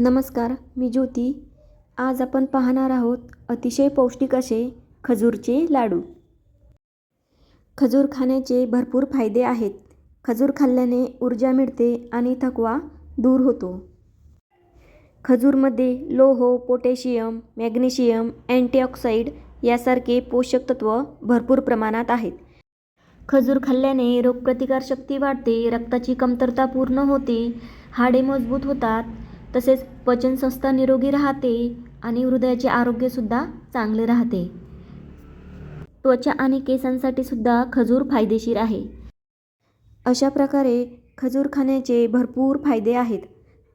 नमस्कार मी ज्योती. आज आपण पाहणार आहोत अतिशय पौष्टिक असे खजूरचे लाडू. खजूर खाण्याचे भरपूर फायदे आहेत. खजूर खाल्ल्याने ऊर्जा मिळते आणि थकवा दूर होतो. खजूरमध्ये लोह पोटॅशियम मॅग्नेशियम अँटीऑक्साईड यासारखे पोषक तत्त्व भरपूर प्रमाणात आहेत. खजूर खाल्ल्याने रोगप्रतिकारशक्ती वाढते रक्ताची कमतरता पूर्ण होते हाडे मजबूत होतात तसेच पचनसंस्था निरोगी राहते आणि हृदयाचे आरोग्यसुद्धा चांगले राहते. त्वचा आणि केसांसाठी सुद्धा खजूर फायदेशीर आहे. अशा प्रकारे खजूर खाण्याचे भरपूर फायदे आहेत.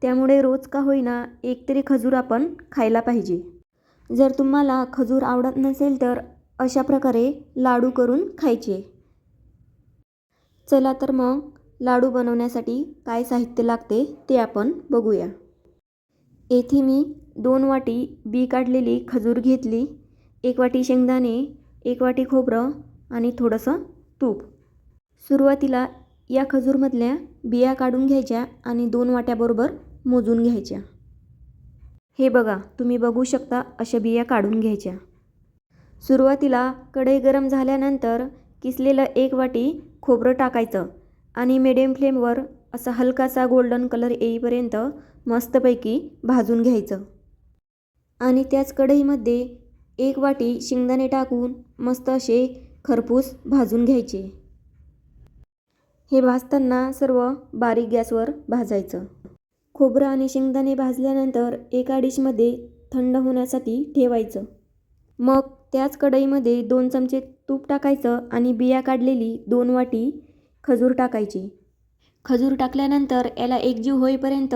त्यामुळे रोज का होईना एक तरी खजूर आपण खायला पाहिजे. जर तुम्हाला खजूर आवडत नसेल तर अशा प्रकारे लाडू करून खायचे. चला तर मग लाडू बनवण्यासाठी काय साहित्य लागते ते आपण बघूया. येथे मी दोन वाटी बी काढलेली खजूर घेतली एक वाटी शेंगदाणे एक वाटी खोबरं आणि थोडंसं तूप. सुरुवातीला या खजूरमधल्या बिया काढून घ्यायच्या आणि दोन वाट्याबरोबर मोजून घ्यायच्या. हे बघा तुम्ही बघू शकता अशा बिया काढून घ्यायच्या. सुरुवातीला कढई गरम झाल्यानंतर किसलेलं एक वाटी खोबरं टाकायचं आणि मिडियम फ्लेमवर असा हलकासा गोल्डन कलर येईपर्यंत मस्तपैकी भाजून घ्यायचं. आणि त्याच कढईमध्ये एक वाटी शेंगदाणे टाकून मस्त असे खरपूस भाजून घ्यायचे. हे भाजताना सर्व बारीक गॅसवर भाजायचं. खोबरं आणि शेंगदाणे भाजल्यानंतर एका डिशमध्ये थंड होण्यासाठी ठेवायचं. मग त्याच कढईमध्ये दोन चमचे तूप टाकायचं आणि बिया काढलेली दोन वाटी खजूर टाकायची. खजूर टाकल्यानंतर याला एकजीव होईपर्यंत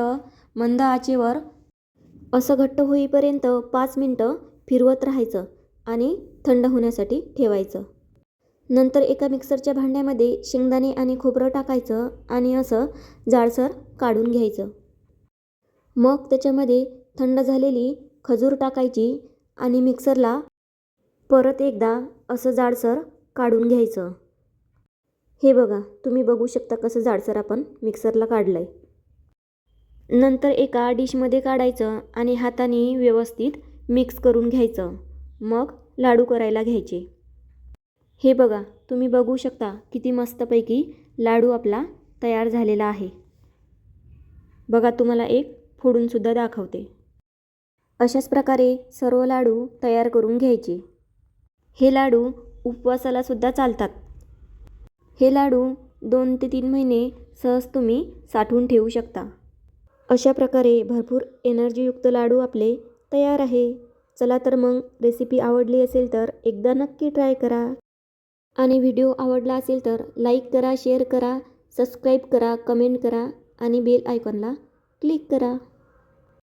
मंद आचेवर असं घट्ट होईपर्यंत पाच मिनटं फिरवत राहायचं आणि थंड होण्यासाठी ठेवायचं. नंतर एका मिक्सरच्या भांड्यामध्ये शेंगदाणे आणि खोबरं टाकायचं आणि असं जाडसर काढून घ्यायचं. मग त्याच्यामध्ये थंड झालेली खजूर टाकायची आणि मिक्सरला परत एकदा असं जाडसर काढून घ्यायचं. हे बघा तुम्ही बघू शकता कसं जाडसर आपण मिक्सरला काढलं आहे नंतर एका डिशमध्ये काढायचं आणि हाताने व्यवस्थित मिक्स करून घ्यायचं. मग लाडू करायला घ्यायचे. हे बघा तुम्ही बघू शकता किती मस्तपैकी लाडू आपला तयार झालेला आहे. बघा तुम्हाला एक फोडूनसुद्धा दाखवते. अशाच प्रकारे सर्व लाडू तयार करून घ्यायचे. हे लाडू उपवासालासुद्धा चालतात. हे लाडू दोन ते तीन महिने सहज तुम्ही साठवून ठेवू शकता. अशा प्रकारे भरपूर एनर्जीयुक्त लाडू आपले तयार आहे. चला तर मग रेसिपी आवडली असेल तर एकदा नक्की ट्राय करा. आणि व्हिडिओ आवडला असेल तर लाईक करा शेअर करा सबस्क्राईब करा कमेंट करा आणि बेल आयकॉनला क्लिक करा.